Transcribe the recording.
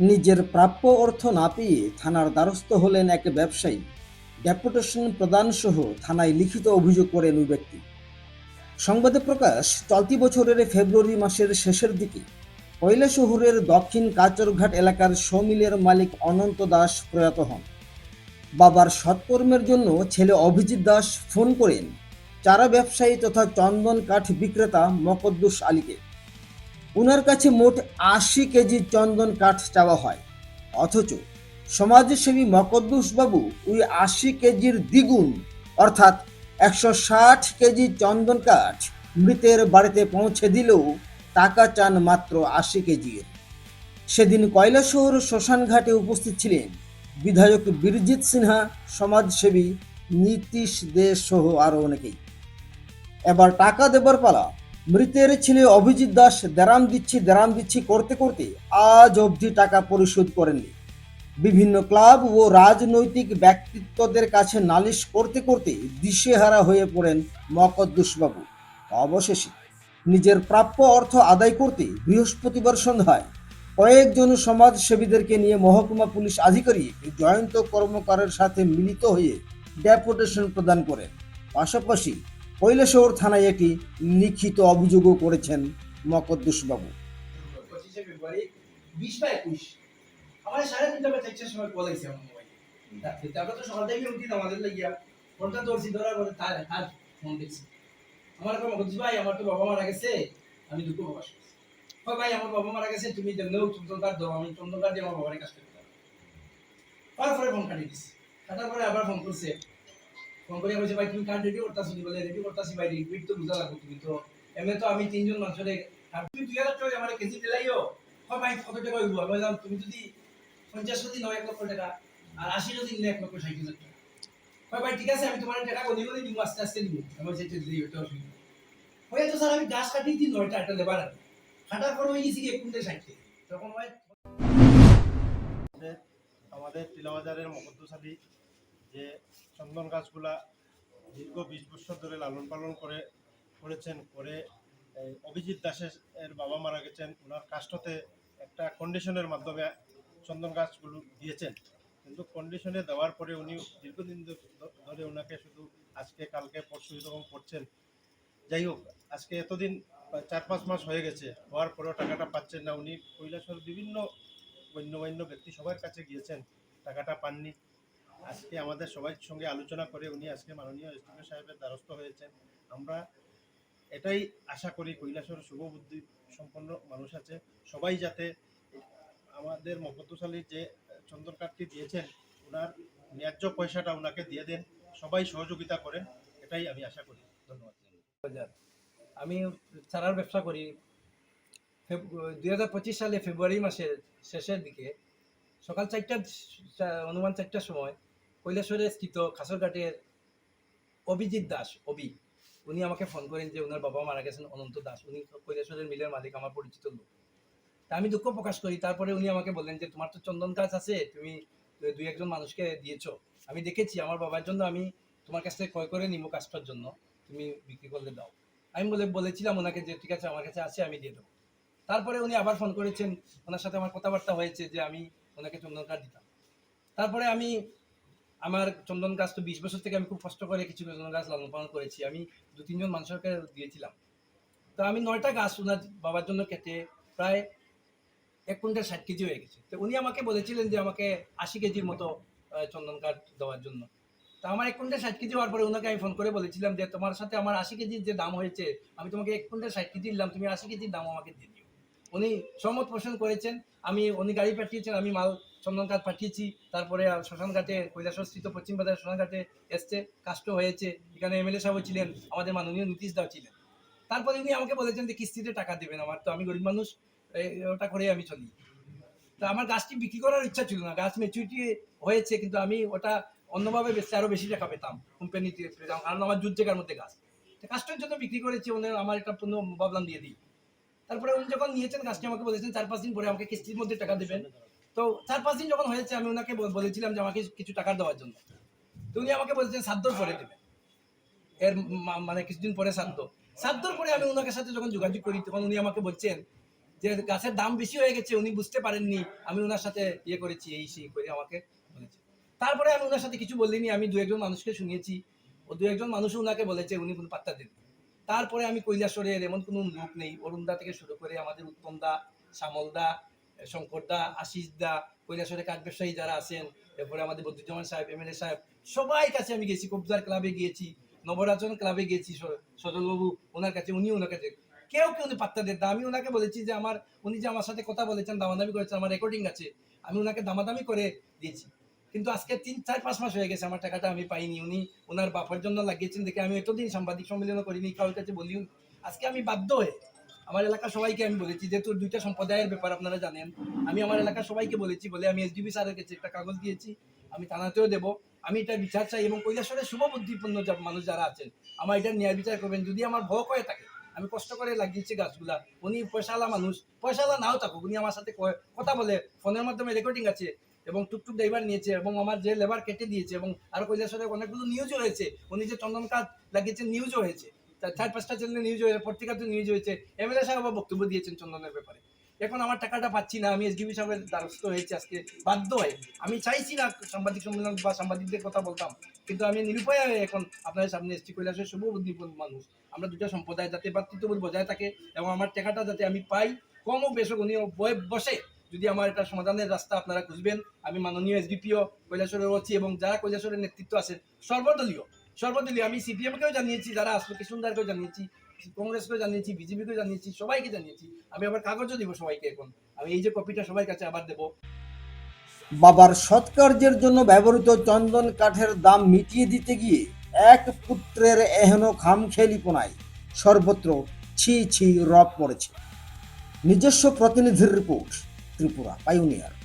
নিজের প্রাপ্য অর্থ না পেয়ে থানার দ্বারস্থ হলেন এক ব্যবসায়ী। ডেপুটেশন প্রদান সহ থানায় লিখিত অভিযোগ করেন ওই ব্যক্তি। সংবাদে প্রকাশ, চলতি বছরের ফেব্রুয়ারি মাসের শেষের দিকে কয়লা শহরের দক্ষিণ কাচরঘাট এলাকার সমিলের মালিক অনন্ত দাস প্রয়াত হন। বাবার সৎকর্মের জন্য ছেলে অভিজিৎ দাস ফোন করেন চারা ব্যবসায়ী তথা চন্দন কাঠ বিক্রেতা মকদ্দুস আলীকে। ওনার কাছে মোট আশি কেজি চন্দন কাঠ চাওয়া হয়। অথচ সমাজসেবী মকদ্দুস বাবু ওই আশি কেজির দ্বিগুণ, অর্থাৎ একশো ষাট কেজি চন্দন কাঠ মৃতের বাড়িতে পৌঁছে দিলেও টাকা চান মাত্র আশি কেজির। সেদিন কয়লাশহর শ্মশানঘাটে উপস্থিত ছিলেন বিধায়ক বীরজিৎ সিনহা, সমাজসেবী নীতিশ দে সহ আরও অনেকেই। এবার টাকা দেবার পালা মৃতের ছেলে অভিজিৎ দাস দেরাম দিচ্ছি দেরাম দিচ্ছি করতে করতে আজ অবধি টাকা পরিশোধ করেননি। বিভিন্ন ক্লাব ও রাজনৈতিক ব্যক্তিত্বদের কাছে নালিশ করতে করতে দিশেহারা হয়ে পড়েন মকদ্দুসবাবু। অবশেষে নিজের প্রাপ্য অর্থ আদায় করতে বৃহস্পতিবার সন্ধ্যায় কয়েকজন সমাজসেবীদেরকে নিয়ে মহকুমা পুলিশ আধিকারিক জয়ন্ত কর্মকারের সাথে মিলিত হয়ে ডেপুটেশন প্রদান করেন। পাশাপাশি কৈলাসহর থানায় একটি লিখিত অভিযোগও করেছেন মকদ্দুসবাবু। পঁচিশে ফেব্রুয়ারি বিশ একুশ। আমার সাড়ে সময় আমার তো থেকে আমাদের ফোন আমার এখন ভাই, আমার তো বাবা আমি ভাই, আমার বাবা তুমি দাও আমি আমার কাজ করতে পারব তারপরে ফোন কাটিয়ে আবার ফোন করছে ফোন করে বলছে, ভাই, তুমি কার্ড রেডি করতেছো বলে রেডি করতেছি ভাই তো বুঝা লাগবে তুমি তো। এমনি তো আমি তিনজন তুমি দুই হাজার টাকা আমার কেজি দিলাইও। ভাই, কত টাকা বললাম, তুমি যদি পঞ্চাশ নয় এক লক্ষ টাকা, আর আশি নিলে এক লক্ষ ষাট হাজার টাকা। ভাই, ঠিক আছে, আমি তোমার টাকা দিব আস্তে আস্তে দিব আমি বলছি, এটা দিই ওটা অসুবিধা হয়ে তো স্যার, আমি গাছ দিই লেবার আর কাটার পর হয়ে গেছি এক ষাট তখন ভাই আমাদের- টিলাবাজারের যে চন্দন গাছগুলা দীর্ঘ বিশ বছর ধরে লালন পালন করে করেছেন, করে অভিজিৎ দাসের এর বাবা মারা গেছেন ওনার কাস্টতে একটা কন্ডিশনের মাধ্যমে চন্দন গাছগুলো দিয়েছেন। কিন্তু কন্ডিশনে দেওয়ার পরে উনি দীর্ঘদিন ধরে ওনাকে শুধু আজকে, কালকে, পরশু এরকম করছেন। যাই হোক, আজকে এতদিন চার পাঁচ মাস হয়ে গেছে, হওয়ার পরেও টাকাটা পাচ্ছেন না উনি। কৈলাসর বিভিন্ন গণ্যমান্য ব্যক্তি সবার কাছে গিয়েছেন, টাকাটা পাননি। আজকে আমাদের সবাই সঙ্গে আলোচনা করে উনি আজকে মাননীয় এসডিপি সাহেবের দ্বারস্থ হয়েছেন। আমরা এটাই আশা করি কৈলাসর শুভবুদ্ধি সম্পন্ন মানুষ আছে। সবাই যাতে আমাদের মফদ্দশালীর যে চন্দন কাঠটি দিয়েছেন ওনার ন্যায্য পয়সাটা ওনাকে দিয়ে দেন, সবাই সহযোগিতা করেন, এটাই আমি আশা করি। ধন্যবাদ। আমি চারার ব্যবসা করি। দুই হাজার পঁচিশ সালে ফেব্রুয়ারি মাসের শেষের দিকে সকাল চারটার, অনুমান চারটার সময় কৈলাসরে স্থিত খাসরঘাটের অভিজিৎ দাস, অভি, উনি আমাকে ফোন করেন যে ওনার বাবা মারা গেছেন, অনন্ত দাস। উনি কৈলাসরের মিলের মালিক, আমার পরিচিত লোক। তা আমি দুঃখ প্রকাশ করি। তারপরে উনি আমাকে বললেন যে, তোমার তো চন্দন গাছ আছে, তুমি দুই একজন মানুষকে দিয়েছ। আমি দেখেছি, আমার বাবার জন্য আমি তোমার কাছ থেকে ক্রয় করে নিবো কাজটার জন্য। তুমি বিক্রি করলে দাও। আমি বলে, বলেছিলাম ওনাকে যে, ঠিক আছে, আমার কাছে আছে, আমি দিয়ে দেবো। তারপরে উনি আবার ফোন করেছেন। ওনার সাথে আমার কথাবার্তা হয়েছে যে, আমি ওনাকে চন্দন কাঠ দিতাম। তারপরে আমি আমার চন্দন গাছ তো বিশ বছর থেকে আমি খুব কষ্ট করে কিছু চন্দন গাছ লালন পালন করেছি। আমি দু, তিনজন মানুষকে দিয়েছিলাম। তো আমি নয়টা গাছ ওনার বাবার জন্য কেটে প্রায় এক কুইন্টাল ষাট কেজি হয়ে গেছে। তো উনি আমাকে বলেছিলেন যে আমাকে আশি কেজির মতো চন্দন কাঠ দেওয়ার জন্য। তা আমার এক কুইন্টাল ষাট কেজি হওয়ার পরে ওনাকে আমি ফোন করে বলেছিলাম যে তোমার সাথে আমার আশি কেজির যে দাম হয়েছে, আমি তোমাকে এক কুইন্টাল ষাট কেজি দিলাম, তুমি আশি কেজির দাম আমাকে দিও। উনি সহমত পোষণ করেছেন। আমি, উনি গাড়ি পাঠিয়েছেন, আমি মাল চন্দন কাঠ পাঠিয়েছি। তারপরে শ্মশান ঘাটে কৈলাসর স্থিত পশ্চিম বাজার শ্মশান ঘাটে এসছে কাষ্ট হয়েছে। এখানে এমএলএ সাহেব ছিলেন, আমাদের মাননীয় নীতিশ দাও ছিলেন। তারপরে উনি আমাকে বলেছেন যে, কিস্তিতে টাকা দেবেন আমার তো, আমি গরিব মানুষ ওটা করে আমি চলি। তা আমার গাছটি বিক্রি করার ইচ্ছা ছিল না, গাছ ম্যাচুরিটি হয়েছে, কিন্তু আমি ওটা অন্যভাবে বেশি আরও বেশি টাকা পেতাম কোম্পানিতে পেতাম, কারণ আমার জুট জায়গার মধ্যে গাছ। তো জন্য বিক্রি করেছি, উনি আমার একটা পূর্ণ ভাবলাম দিয়ে দিই। তারপরে উনি যখন নিয়েছেন গাছটি আমাকে বলেছেন, চার পাঁচ দিন পরে আমাকে কিস্তির মধ্যে টাকা দেবেন। তো চার পাঁচ দিন যখন হয়েছে, আমি ওনাকে বলেছিলাম যে আমাকে কিছু টাকা দেওয়ার জন্য। তো উনি আমাকে বলেছেন সাদ্দর পরে দেবেন। এর মানে কিছুদিন পরে সাদ্দ সাদ্দর পরে আমি ওনাকে সাথে যখন যোগাযোগ করি, তখন উনি আমাকে বলছেন যে, গাছের দাম বেশি হয়ে গেছে, উনি বুঝতে পারেননি। আমি ওনার সাথে ইয়ে করেছি, এই সেই করে আমাকে বলেছে। তারপরে আমি ওনার সাথে কিছু বলিনি, আমি দু একজন মানুষকে শুনিয়েছি। ও দু একজন মানুষও ওনাকে বলেছে, উনি কোনো পাত্তা দেন তারপরে আমি কৈলাসরের এমন কোনো লোক নেই। অরুণদা থেকে শুরু করে আমাদের উত্তম দা, শ্যামল দা, শঙ্কর দা, আশিস দা কৈলাসরে কাঠ ব্যবসায়ী যারা আছেন, এরপরে আমাদের বদরুজ্জামান সাহেব এমএলএ সাহেব, সবাই কাছে আমি গেছি। কবজার ক্লাবে গিয়েছি, নবরাজন ক্লাবে গিয়েছি, স- সজলবাবু ওনার কাছে, উনি ওনার কাছে। কেউ কেউ উনি পাত্তা দেন আমি ওনাকে বলেছি যে আমার, উনি যে আমার সাথে কথা বলেছেন, দামাদামি করেছেন, আমার রেকর্ডিং আছে। আমি ওনাকে দামাদামি করে দিয়েছি। কিন্তু আজকে তিন, চার, পাঁচ মাস হয়ে গেছে আমার টাকাটা আমি পাইনি। উনি ওনার বাপের জন্য লাগিয়েছেন, দেখে আমি এতদিন সাংবাদিক সম্মেলনও করিনি, কারোর কাছে বলিও আজকে আমি বাধ্য হয়ে, আমার এলাকার সবাইকে আমি বলেছি, যেহেতু দুইটা সম্প্রদায়ের ব্যাপার আপনারা জানেন, আমি আমার এলাকার সবাইকে বলেছি বলে আমি এসডিবি স্যারের কাছে একটা কাগজ দিয়েছি, আমি থানাতেও দেবো, আমি এটা বিচার চাই এবং কৈলাসরের শুভ বুদ্ধিপূর্ণ যা- মানুষ যারা আছেন, আমার এটা ন্যায় বিচার করবেন, যদি আমার ভয় হয়ে থাকে, আমি কষ্ট করে লাগিয়েছি গাছগুলা, উনি পয়সাওয়ালা মানুষ, পয়সাওয়ালা নাও থাকুক, উনি আমার সাথে কথা বলে, ফোনের মাধ্যমে রেকর্ডিং আছে এবং টুকটুক ড্রাইভার নিয়েছে এবং আমার যে লেবার কেটে দিয়েছে এবং আরও কৈলাসরে অনেকগুলো নিউজও হয়েছে। উনি যে চন্দন কাজ লাগিয়েছেন নিউজও হয়েছে। চার, পাঁচটা চ্যানেলে নিউজ হয়েছে পত্রিকাতে নিউজ হয়েছে। এমএলএ সাহেব বক্তব্য দিয়েছেন চন্দনের ব্যাপারে। এখন আমার টাকাটা পাচ্ছি না, আমি এসডিবি সাহেবের দ্বারস্থ হয়েছে আজকে, বাধ্য হয়ে। আমি চাইছি না সাংবাদিক সম্মেলন বা সাংবাদিকদের কথা বলতাম, কিন্তু আমি নিরুপায় হয়ে এখন আপনাদের সামনে এসছি, কৈলাসের শুভ বুদ্ধিপূর্ণ মানুষ। আমরা দুটো সম্প্রদায় যাতে ভাতৃত্ববোধ বজায় থাকে এবং আমার টাকাটা যাতে আমি পাই, কম বেশ হোক উনি বসে। যদি আমার এটা সমাধানের রাস্তা আপনারা খুঁজবেন, আমি মাননীয় এসডিপিও কৈলাসরের আছি এবং যারা কৈলাসরের নেতৃত্ব আছেন, সর্বদলীয় সর্বদলীয় আমি সিপিএমকেও জানিয়েছি, যারা আসলো কিশুনদারকেও জানিয়েছি, কংগ্রেসকেও জানিয়েছি বিজেপিকেও জানিয়েছি, সবাইকে জানিয়েছি, আমি আবার কাগজও দিব সবাইকে এখন। আমি এই যে কপিটা সবার কাছে আবার দেবো। বাবার সৎকার্যের জন্য ব্যবহৃত চন্দন কাঠের দাম মিটিয়ে দিতে গিয়ে এক পুত্রের এহেন খামখেয়ালিপনায় সর্বত্র ছি ছি রব পড়েছে। নিজস্ব প্রতিনিধির রিপোর্ট। ত্রিপুরা পাইওনিয়ার